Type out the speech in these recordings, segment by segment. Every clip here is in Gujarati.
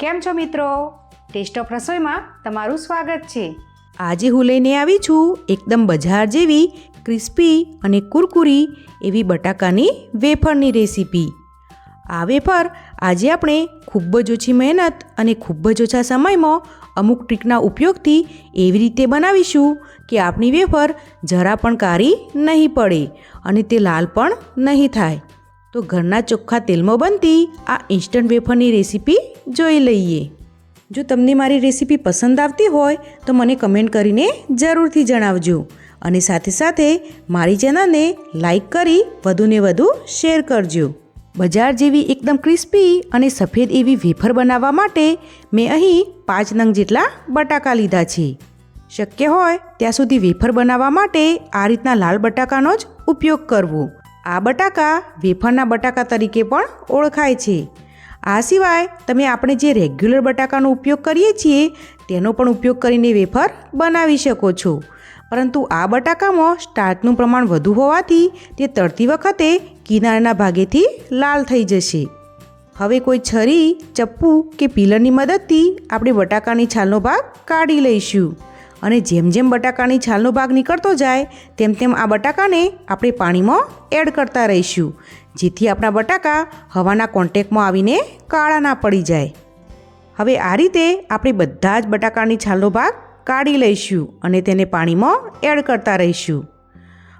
કેમ છો મિત્રો? ટેસ્ટ ઓફ રસોઈમાં તમારું સ્વાગત છે. આજે હું લઈને આવી છું એકદમ બજાર જેવી, ક્રિસ્પી અને કુરકુરી એવી બટાકાની વેફરની રેસીપી. આ વેફર આજે આપણે ખૂબ જ ઓછી મહેનત અને ખૂબ જ ઓછા સમયમાં અમુક ટ્રીકના ઉપયોગથી એવી રીતે બનાવીશું કે આપણી વેફર જરા પણ કાળી નહીં પડે અને તે લાલ પણ નહીં થાય. તો ઘરના ચોખ્ખા તેલમાં બનતી આ ઇન્સ્ટન્ટ વેફરની રેસીપી જોઈ લઈએ. જો તમને મારી રેસીપી પસંદ આવતી હોય, તો મને કમેન્ટ કરીને જરૂરથી જણાવજો. અને સાથે સાથે મારી ચેનલને લાઈક કરી વધુને વધુ શેર કરજો. બજાર જેવી એકદમ ક્રિસ્પી અને સફેદ એવી વેફર બનાવવા માટે મેં અહીં પાંચ નંગ જેટલા બટાકા લીધા છે. શક્ય હોય ત્યાં સુધી વેફર બનાવવા માટે આ રીતના લાલ બટાકાનો જ ઉપયોગ કરવો. આ બટાકા વેફરના બટાકા તરીકે પણ ઓળખાય છે. આ સિવાય તમે આપણે જે રેગ્યુલર બટાકાનો ઉપયોગ કરીએ છીએ, તેનો પણ ઉપયોગ કરીને વેફર બનાવી શકો છો. પરંતુ આ બટાકામાં સ્ટાર્ચનું પ્રમાણ વધુ હોવાથી તે તળતી વખતે કિનારના ભાગેથી લાલ થઈ જશે. હવે કોઈ છરી, ચપ્પુ કે પીલરની મદદથી આપણે બટાકાની છાલનો ભાગ કાઢી લઈશું. અને જેમ જેમ બટાકાની છાલનો ભાગ નીકળતો જાય, તેમ તેમ આ બટાકાને આપણે પાણીમાં એડ કરતા રહીશું. જેથી આપણા બટાકા હવાના કોન્ટેક્ટમાં આવીને કાળા ના પડી જાય. હવે આ રીતે આપણે બધા જ બટાકાની છાલનો ભાગ કાઢી લઈશું અને તેને પાણીમાં એડ કરતા રહીશું.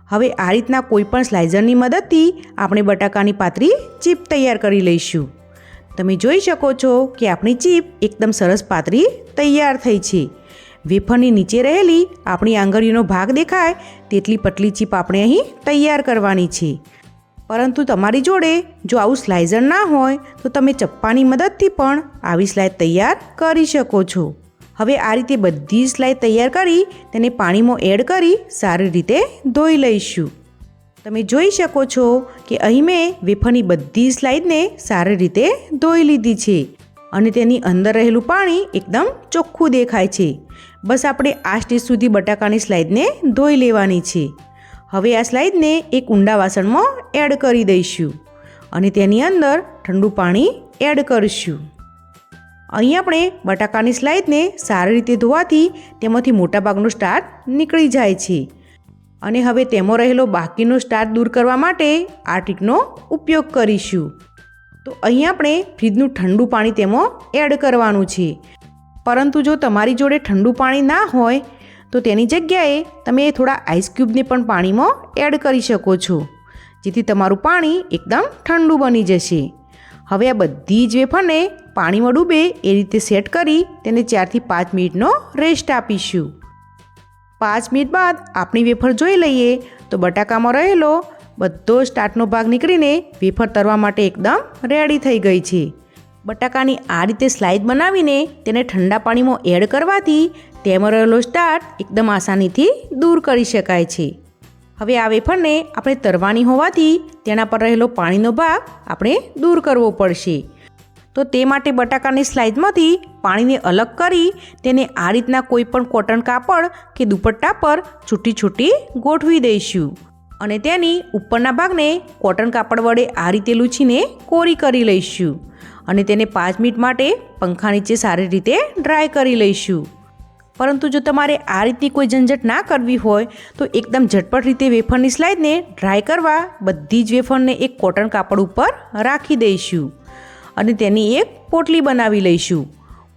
હવે આ રીતના કોઈપણ સ્લાઇઝરની મદદથી આપણે બટાકાની પાતળી ચીપ તૈયાર કરી લઈશું. તમે જોઈ શકો છો કે આપણી ચીપ એકદમ સરસ પાતળી તૈયાર થઈ છે. વેફરની નીચે રહેલી આપણી આંગળીનો ભાગ દેખાય તેટલી પતલી ચીપ આપણે અહીં તૈયાર કરવાની છે. પરંતુ તમારી જોડે જો આવું સ્લાઇઝર ના હોય, તો તમે ચપ્પાની મદદથી પણ આવી સ્લાઇડ તૈયાર કરી શકો છો. હવે આ રીતે બધી સ્લાઇડ તૈયાર કરી તેને પાણીમાં એડ કરી સારી રીતે ધોઈ લઈશું. તમે જોઈ શકો છો કે અહીં મેં વેફરની બધી સ્લાઇડને સારી રીતે ધોઈ લીધી છે અને તેની અંદર રહેલું પાણી એકદમ ચોખ્ખું દેખાય છે. બસ આપણે આ સ્ટેજ સુધી બટાકાની સ્લાઇડને ધોઈ લેવાની છે. હવે આ સ્લાઇડને એક ઊંડા વાસણમાં એડ કરી દઈશું અને તેની અંદર ઠંડુ પાણી એડ કરીશું. અહીં આપણે બટાકાની સ્લાઇડને સારી રીતે ધોવાથી તેમાંથી મોટાભાગનો સ્ટાર્ચ નીકળી જાય છે. અને હવે તેમાં રહેલો બાકીનો સ્ટાર્ચ દૂર કરવા માટે આ ટ્રીકનો ઉપયોગ કરીશું. તો અહીં આપણે ફ્રીજનું ઠંડુ પાણી તેમાં એડ કરવાનું છે. પરંતુ જો તમારી જોડે ઠંડુ પાણી ના હોય, તો તેની જગ્યાએ તમે થોડા આઈસ ક્યુબને પણ પાણીમાં એડ કરી શકો છો. જેથી તમારું પાણી એકદમ ઠંડુ બની જશે. હવે આ બધી જ વેફરને પાણીમાં ડૂબે એ રીતે સેટ કરી તેને ચારથી પાંચ મિનિટનો રેસ્ટ આપીશું. પાંચ મિનિટ બાદ આપણી વેફર જોઈ લઈએ, તો બટાકામાં રહેલો બધો સ્ટાર્ટનો ભાગ નીકળીને વેફર તરવા માટે એકદમ રેડી થઈ ગઈ છે. બટાકાની આ રીતે સ્લાઇડ બનાવીને તેને ઠંડા પાણીમાં એડ કરવાથી તેમાં રહેલો સ્ટાર્ટ એકદમ આસાનીથી દૂર કરી શકાય છે. હવે આ વેફરને આપણે તરવાની હોવાથી તેના પર રહેલો પાણીનો ભાગ આપણે દૂર કરવો પડશે. તો તે માટે બટાકાની સ્લાઇડમાંથી પાણીને અલગ કરી તેને આ રીતના કોઈ પણ કોટન કાપડ કે દુપટ્ટા પર છૂટી છૂટી ગોઠવી દઈશું. અને તેની ઉપરના ભાગને કોટન કાપડ વડે આ રીતે લૂછીને કોરી કરી લઈશું. અને તેને પાંચ મિનિટ માટે પંખા નીચે સારી રીતે ડ્રાય કરી લઈશું. પરંતુ જો તમારે આ રીતની કોઈ ઝંઝટ ના કરવી હોય, તો એકદમ ઝટપટ રીતે વેફરની સ્લાઇડને ડ્રાય કરવા બધી જ વેફરને એક કોટન કાપડ ઉપર રાખી દઈશું અને તેની એક પોટલી બનાવી લઈશું.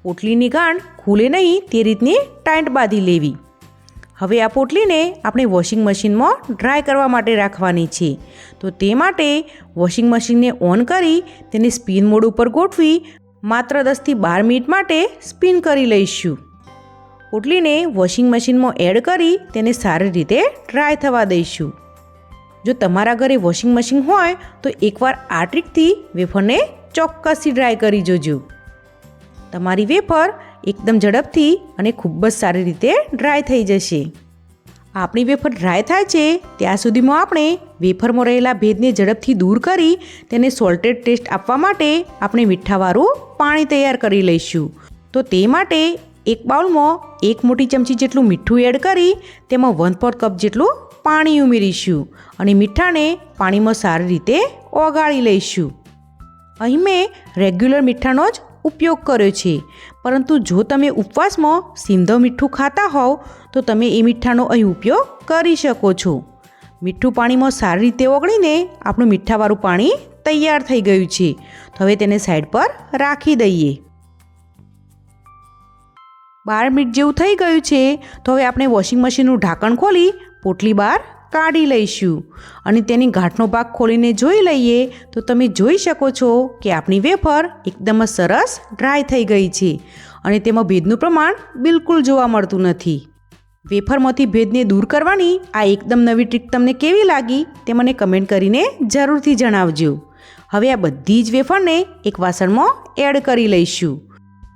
પોટલીની ગાંઠ ખુલે નહીં તે રીતની ટાઈટ બાંધી લેવી. હવે આ પોટલીને આપણે વોશિંગ મશીનમાં ડ્રાય કરવા માટે રાખવાની છે. તો તે માટે વોશિંગ મશીનને ઓન કરી તેને સ્પિન મોડ ઉપર ગોઠવી માત્ર દસથી બાર મિનિટ માટે સ્પિન કરી લઈશું. પોટલીને વોશિંગ મશીનમાં એડ કરી તેને સારી રીતે ડ્રાય થવા દઈશું. જો તમારા ઘરે વોશિંગ મશીન હોય તો એકવાર આ ટ્રીકથી વેફરને ચોક્કસથી ડ્રાય કરી જોજો. તમારી વેફર એકદમ ઝડપથી અને ખૂબ જ સારી રીતે ડ્રાય થઈ જશે. આપણી વેફર ડ્રાય થાય છે, ત્યાં સુધીમાં આપણે વેફરમાં રહેલા ભેદને ઝડપથી દૂર કરી તેને સોલ્ટેડ ટેસ્ટ આપવા માટે આપણે મીઠાવાળું પાણી તૈયાર કરી લઈશું. તો તે માટે એક બાઉલમાં એક મોટી ચમચી જેટલું મીઠું એડ કરી તેમાં વન ફોર્થ કપ જેટલું પાણી ઉમેરીશું અને મીઠાને પાણીમાં સારી રીતે ઓગાળી લઈશું. અહીં મેં રેગ્યુલર મીઠાનો જ ઉપયોગ કર્યો છે. પરંતુ જો તમે ઉપવાસમાં સિંધો મીઠું ખાતા હોવ, તો તમે એ મીઠાનો અહીં ઉપયોગ કરી શકો છો. મીઠું પાણીમાં સારી રીતે ઓગળીને આપણું મીઠાવાળું પાણી તૈયાર થઈ ગયું છે. તો હવે તેને સાઈડ પર રાખી દઈએ. બાર મિનિટ જેવું થઈ ગયું છે. તો હવે આપણે વોશિંગ મશીનનું ઢાંકણ ખોલી પોટલી બહાર કાઢી લઈશું. અને તેની ગાંઠનો ભાગ ખોલીને જોઈ લઈએ તો તમે જોઈ શકો છો કે આપણી વેફર એકદમ જ સરસ ડ્રાય થઈ ગઈ છે અને તેમાં ભેદનું પ્રમાણ બિલકુલ જોવા મળતું નથી. વેફરમાંથી ભેદને દૂર કરવાની આ એકદમ નવી ટ્રીક તમને કેવી લાગી તે મને કમેન્ટ કરીને જરૂરથી જણાવજો. હવે આ બધી જ વેફરને એક વાસણમાં એડ કરી લઈશું.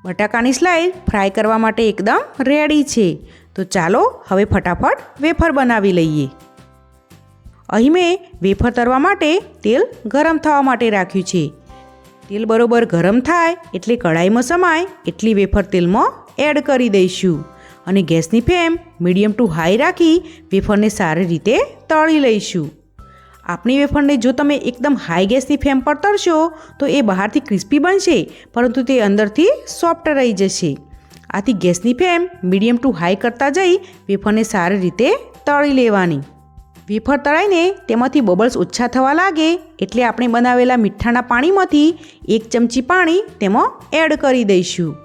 બટાકાની સ્લાઇડ ફ્રાય કરવા માટે એકદમ રેડી છે. તો ચાલો હવે ફટાફટ વેફર બનાવી લઈએ. અહીં મેં વેફર તરવા માટે તેલ ગરમ થવા માટે રાખ્યું છે. તેલ બરોબર ગરમ થાય એટલે કઢાઈમાં સમાય એટલી વેફર તેલમાં એડ કરી દઈશું. અને ગેસની ફ્લેમ મીડિયમ ટુ હાઈ રાખી વેફરને સારી રીતે તળી લઈશું. આપણી વેફરને જો તમે એકદમ હાઈ ગેસની ફ્લેમ પર તળશો તો એ બહારથી ક્રિસ્પી બનશે, પરંતુ તે અંદરથી સોફ્ટ રહી જશે. આથી ગેસની ફ્લેમ મીડિયમ ટુ હાઈ કરતાં જઈ વેફરને સારી રીતે તળી લેવાની. વેફર તળાઈને તેમાંથી બબલ્સ ઓછા થવા લાગે એટલે આપણે બનાવેલા મીઠાના પાણીમાંથી એક ચમચી પાણી તેમાં એડ કરી દઈશું.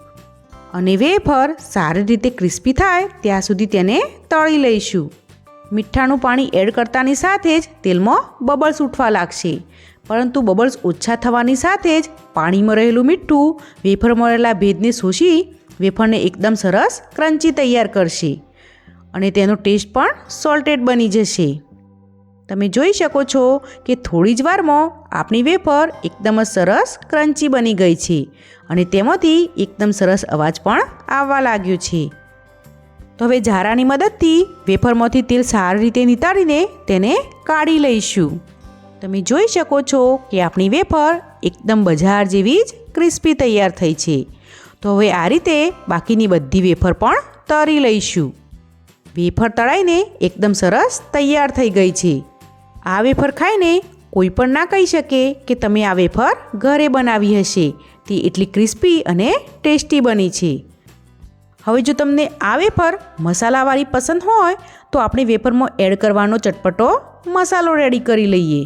અને વેફર સારી રીતે ક્રિસ્પી થાય ત્યાં સુધી તેને તળી લઈશું. મીઠાનું પાણી એડ કરતાની સાથે જ તેલમાં બબલ્સ ઉઠવા લાગશે. પરંતુ બબલ્સ ઓછા થવાની સાથે જ પાણીમાં રહેલું મીઠું વેફરમાં રહેલા ભેદને શોષી વેફરને એકદમ સરસ ક્રન્ચી તૈયાર કરશે. અને તેનો ટેસ્ટ પણ સોલ્ટેડ બની જશે. તમે જોઈ શકો છો કે થોડી જ વારમાં આપણી વેફર એકદમ જ સરસ ક્રન્ચી બની ગઈ છે અને તેમાંથી એકદમ સરસ અવાજ પણ આવવા લાગ્યો છે. તો હવે ઝારાની મદદથી વેફરમાંથી તેલ સારી રીતે નિતારીને તેને કાઢી લઈશું. તમે જોઈ શકો છો કે આપણી વેફર એકદમ બજાર જેવી જ ક્રિસ્પી તૈયાર થઈ છે. તો હવે આ રીતે બાકીની બધી વેફર પણ તરી લઈશું. વેફર તળાઈને એકદમ સરસ તૈયાર થઈ ગઈ છે. આ વેફર ખાઈને કોઈ પણ ના કહી શકે કે તમે આ વેફર ઘરે બનાવી હશે. તે એટલી ક્રિસ્પી અને ટેસ્ટી બની છે. હવે જો તમને આ વેફર મસાલાવાળી પસંદ હોય, તો આપણે વેફરમાં એડ કરવાનો ચટપટો મસાલો રેડી કરી લઈએ.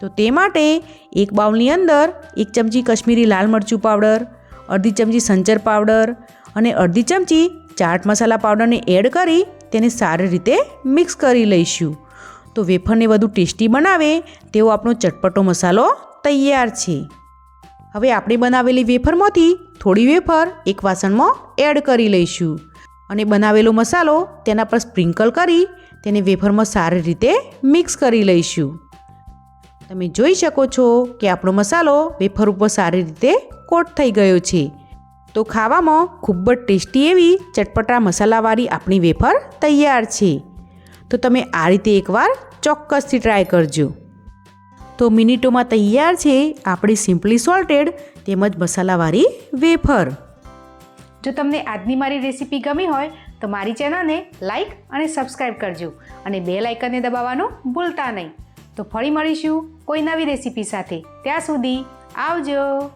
તો તે માટે એક બાઉલની અંદર એક ચમચી કશ્મીરી લાલ મરચું પાવડર, અડધી ચમચી સંચર પાવડર અને અડધી ચમચી ચાટ મસાલા પાવડરને એડ કરી તેને સારી રીતે મિક્સ કરી લઈશું. તો વેફરને વધુ ટેસ્ટી બનાવે તેવો આપણો ચટપટો મસાલો તૈયાર છે. હવે આપણે બનાવેલી વેફરમાંથી થોડી વેફર એક વાસણમાં એડ કરી લઈશું અને બનાવેલો મસાલો તેના પર સ્પ્રિંકલ કરી તેને વેફરમાં સારી રીતે મિક્સ કરી લઈશું. તમે જોઈ શકો છો કે આપણો મસાલો વેફર ઉપર સારી રીતે કોટ થઈ ગયો છે. તો ખાવામાં ખૂબ જ ટેસ્ટી એવી ચટપટા મસાલાવાળી આપણી વેફર તૈયાર છે. તો તમે આ રીતે એકવાર ચોક્કસથી ટ્રાય કરજો. તો મિનિટોમાં તૈયાર છે આપણી સિમ્પલી સોલ્ટેડ તેમજ મસાલાવાળી વેફર. જો તમને આજની મારી રેસીપી ગમી હોય, તો મારી ચેનલને લાઇક અને સબસ્ક્રાઈબ કરજો અને બે લાઇકનને દબાવવાનું ભૂલતા નહીં. તો ફરી મળીશું કોઈ નવી રેસીપી સાથે. ત્યાં સુધી આવજો.